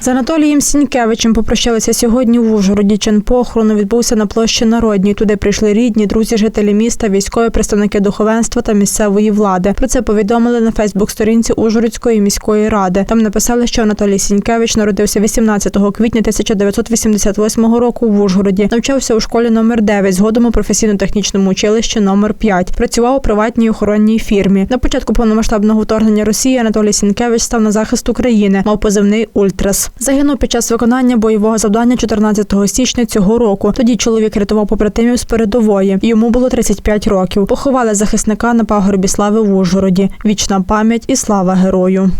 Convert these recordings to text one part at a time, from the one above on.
З Анатолієм Сінькевичем попрощалися сьогодні в Ужгороді. Чин похорону відбувся на площі Народній. Туди прийшли рідні, друзі, жителі міста, військові представники духовенства та місцевої влади. Про це повідомили на Фейсбук-сторінці Ужгородської міської ради. Там написали, що Анатолій Сінькевич народився 18 квітня 1988 року в Ужгороді. Навчався у школі номер 9, згодом у професійно-технічному училищі номер 5. Працював у приватній охоронній фірмі. На початку повномасштабного вторгнення Росії Анатолій Сінькевич став на захист України, мав позивний Ультрас. Загинув під час виконання бойового завдання 14 січня цього року. Тоді чоловік рятував побратимів з передової. Йому було 35 років. Поховали захисника на пагорбі слави в Ужгороді. Вічна пам'ять і слава герою.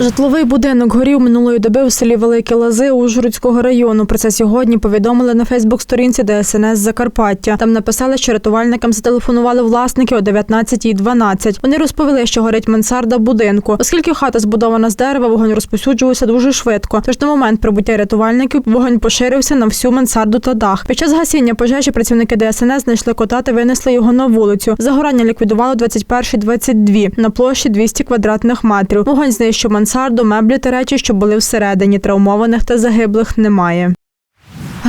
Житловий будинок горів минулої доби у селі Великі Лази Ужгородського району. Про це сьогодні повідомили на Фейсбук-сторінці ДСНС Закарпаття. Там написали, що рятувальникам зателефонували власники о 19.12. Вони розповіли, що горить мансарда будинку. Оскільки хата збудована з дерева, вогонь розповсюджувався дуже швидко. Тож на момент прибуття рятувальників вогонь поширився на всю мансарду та дах. Під час гасіння пожежі працівники ДСНС знайшли кота та винесли його на вулицю. Загорання ліквідувало 21.22 на площі 200 квадратних метрів. Вогонь знищив мансарду, меблі та речі, що були всередині. Травмованих та загиблих немає.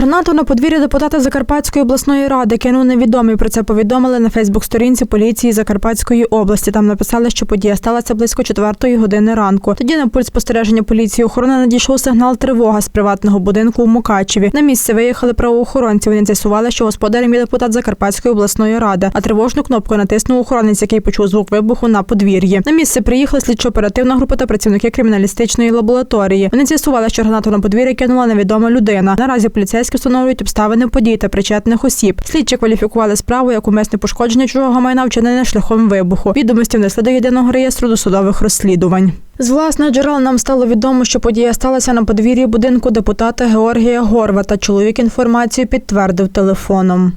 Гранату на подвір'я депутата Закарпатської обласної ради кинув невідомий. Про це повідомили на Фейсбук-сторінці поліції Закарпатської області. Там написали, що подія сталася близько четвертої години ранку. Тоді на пульт спостереження поліції охорони надійшов сигнал тривога з приватного будинку у Мукачеві. На місце виїхали правоохоронці. Вони з'ясували, що господарем є депутат Закарпатської обласної ради, а тривожну кнопку натиснув охоронець, який почув звук вибуху на подвір'ї. На місце приїхала слідчо-оперативна група та працівники криміналістичної лабораторії. Вони з'ясували, що гранату на подвір'я кинула невідома людина. Наразі поліцейські встановлюють обставини подій та причетних осіб. Слідчі кваліфікували справу як умисне пошкодження чужого майна вчинене шляхом вибуху. Відомості внесли до єдиного реєстру досудових розслідувань. З власних джерел нам стало відомо, що подія сталася на подвір'ї будинку депутата Георгія Горвата. Чоловік інформацію підтвердив телефоном.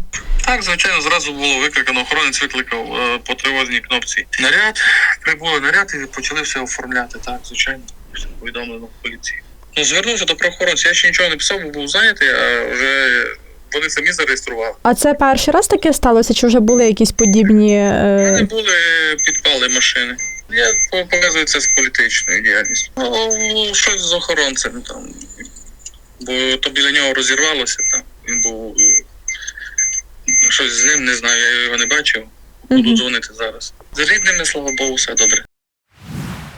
Так, звичайно, зразу було викликано. Охоронець викликав е, по тривожній кнопці. Наряд, прибули наряд і почали все оформляти. Так, звичайно, все повідомлено в поліції. Ну, звернувся до правоохоронця. Я ще нічого не писав, бо був зайнятий, а вже вони самі зареєстрували. А це перший раз таке сталося? Чи вже були якісь подібні? У мене Е... були підпали машини. Я пов'язую це з політичною діяльністю. Ну, щось з охоронцем там. Бо то біля нього розірвалося там. Він був е, щось з ним, не знаю, я його не бачив. Буду дзвонити зараз. З рідними, слава Богу, все добре.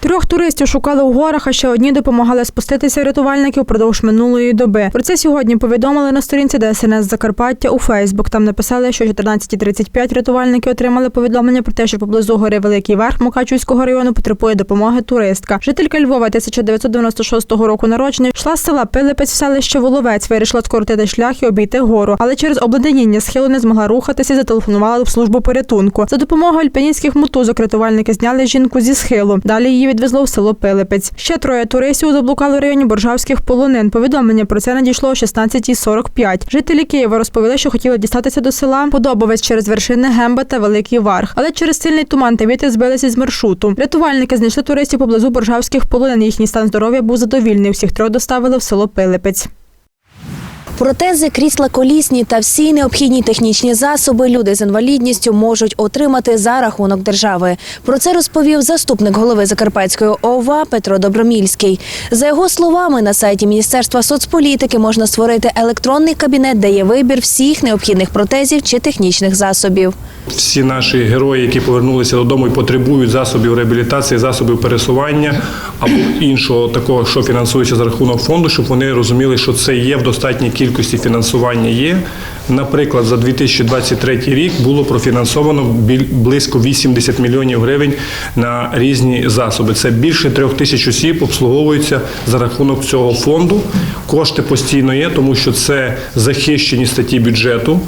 Трьох туристів шукали у горах, а ще одні допомагали спуститися рятувальники впродовж минулої доби. Про це сьогодні повідомили на сторінці ДСНС Закарпаття у Фейсбук. Там написали, що о 14.35 рятувальники отримали повідомлення про те, що поблизу гори Великий Верх Мукачівського району потребує допомоги туристка. Жителька Львова 1996 року народження йшла з села Пилипець в селище Воловець. Вирішила скоротити шлях і обійти гору, але через обледеніння схилу не змогла рухатися і зателефонувала в службу порятунку. За допомогою альпіністських мотузок рятувальники зняли жінку зі схилу. Далі її відвезло в село Пилипець. Ще троє туристів заблукали в районі Боржавських полонин. Повідомлення про це надійшло о 16.45. Жителі Києва розповіли, що хотіли дістатися до села Подобовець через вершини Гемба та Великий Варх, але через сильний туман та вітер збилися з маршруту. Рятувальники знайшли туристів поблизу Боржавських полонин. Їхній стан здоров'я був задовільний. Всіх трьох доставили в село Пилипець. Протези, крісла колісні та всі необхідні технічні засоби люди з інвалідністю можуть отримати за рахунок держави. Про це розповів заступник голови Закарпатської ОВА Петро Добромільський. За його словами, на сайті Міністерства соцполітики можна створити електронний кабінет, де є вибір всіх необхідних протезів чи технічних засобів. Всі наші герої, які повернулися додому і потребують засобів реабілітації, засобів пересування або іншого такого, що фінансується за рахунок фонду, щоб вони розуміли, що це є в достатній кількості фінансування є. Наприклад, за 2023 рік було профінансовано близько 80 мільйонів гривень на різні засоби. Це більше трьох тисяч осіб обслуговуються за рахунок цього фонду. Кошти постійно є, тому що це захищені статті бюджету.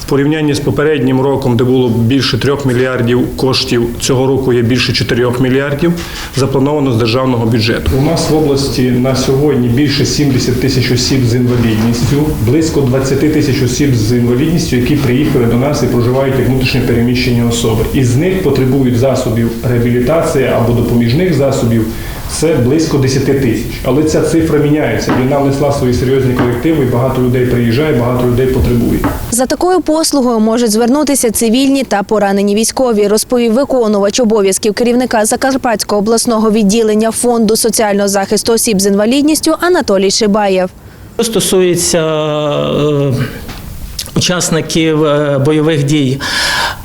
В порівнянні з попереднім роком, де було більше 3 мільярдів коштів, цього року є більше 4 мільярдів, заплановано з державного бюджету. У нас в області на сьогодні більше 70 тисяч осіб з інвалідністю, близько 20 тисяч осіб з інвалідністю, які приїхали до нас і проживають як внутрішньо переміщені особи. Із них потребують засобів реабілітації або допоміжних засобів це близько 10 тисяч. Але ця цифра міняється. Війна внесла свої серйозні колективи, і багато людей приїжджає, багато людей потребує. За такою послугою можуть звернутися цивільні та поранені військові, розповів виконувач обов'язків керівника Закарпатського обласного відділення фонду соціального захисту осіб з інвалідністю Анатолій Шибаєв. Що стосується е, учасників е, бойових дій,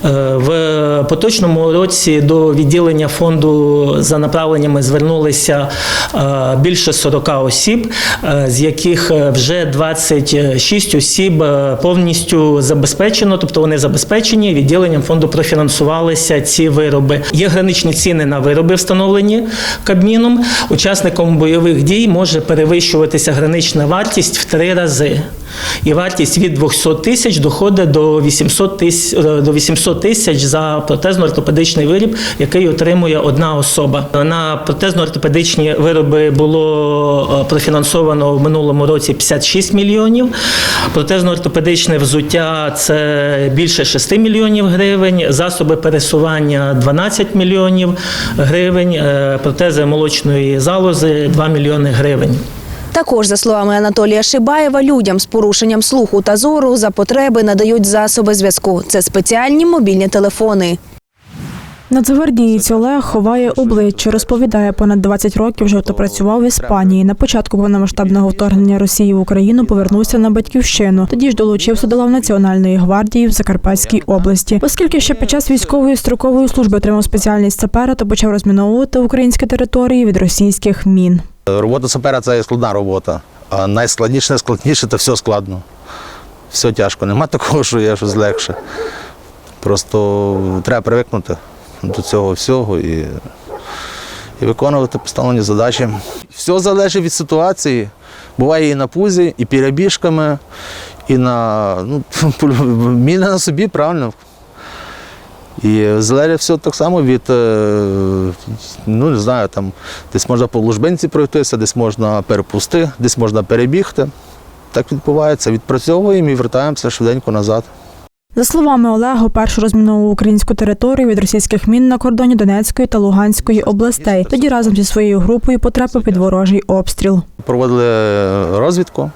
в поточному році до відділення фонду за направленнями звернулися е, більше 40 осіб, е, з яких е, вже 26 осіб е, повністю забезпечено, тобто вони забезпечені. Відділенням фонду профінансувалися ці вироби. Є граничні ціни на вироби, встановлені Кабміном. Учасником бойових дій може перевищуватися гранична вартість в три рази. І вартість від 200 тисяч доходить до 800 тисяч, до 800 тисяч за протезно-ортопедичний виріб, який отримує одна особа. На протезно-ортопедичні вироби було е, профінансовано в минулому році 56 мільйонів. Протезно-ортопедичне взуття це більше 6 мільйонів гривень, засоби пересування 12 мільйонів гривень, е, протези молочної залози 2 мільйони гривень. Також, за словами Анатолія Шибаєва, людям з порушенням слуху та зору за потреби надають засоби зв'язку. Це спеціальні мобільні телефони. Нацгвардієць Олег ховає обличчя. Розповідає, понад 20 років вже то працював в Іспанії. На початку повномасштабного вторгнення Росії в Україну повернувся на батьківщину. Тоді ж долучився до лав Національної гвардії в Закарпатській області. Оскільки ще під час військової строкової служби отримав спеціальність сапера, то почав розміновувати українські території від російських мін. Робота сапера це складна робота. А найскладніше, найскладніше це все складно. Все тяжко. Нема такого, що є щось легше. Просто треба привикнути до цього всього і, і виконувати поставлені задачі. Все залежить від ситуації. Буває і на пузі, і перебіжками, і на ну, міна на собі, правильно. І залежить все так само від, е, ну не знаю, там десь можна по лужбинці пройтися, десь можна перепусти, десь можна перебігти. Так відбувається. Відпрацьовуємо і вертаємося швиденько назад. За словами Олега, першу розміновував українську територію від російських мін на кордоні Донецької та Луганської областей. Тоді разом зі своєю групою потрапив під ворожий обстріл. Проводили розвідку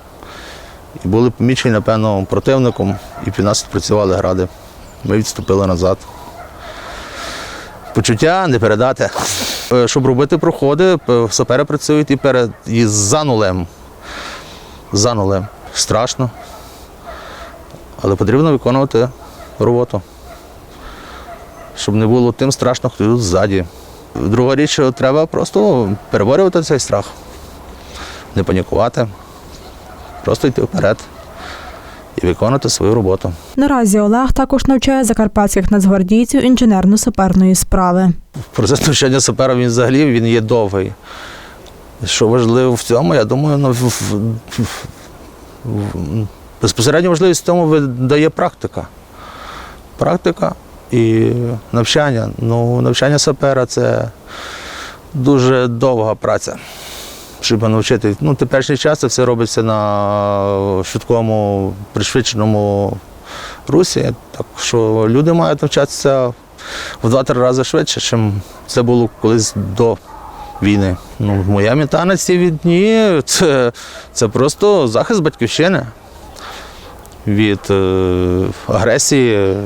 і були помічені, напевно, противником, і під нас працювали гради. Ми відступили назад. Почуття не передати. Е, Щоб робити проходи, сапери працюють і перед і за нулем. За нулем. Страшно. Але потрібно виконувати роботу. Щоб не було тим страшно, хто тут ззаді. Друга річ, що треба просто переборювати цей страх, не панікувати, просто йти вперед виконувати свою роботу. Наразі Олег також навчає закарпатських нацгвардійців інженерно-саперної справи. Процес навчання сапера він взагалі він є довгий. Що важливо в цьому, я думаю, ну, в- в- в- в- безпосередньо важливість в тому дає практика. Практика і навчання. Ну, навчання сапера це дуже довга праця. Щоб навчити. Ну, теперішній час це все робиться на швидкому, пришвидшеному русі. Так що люди мають навчатися в два-три рази швидше, ніж це було колись до війни. Ну, моя мета на ці дні це, це просто захист батьківщини від е, агресії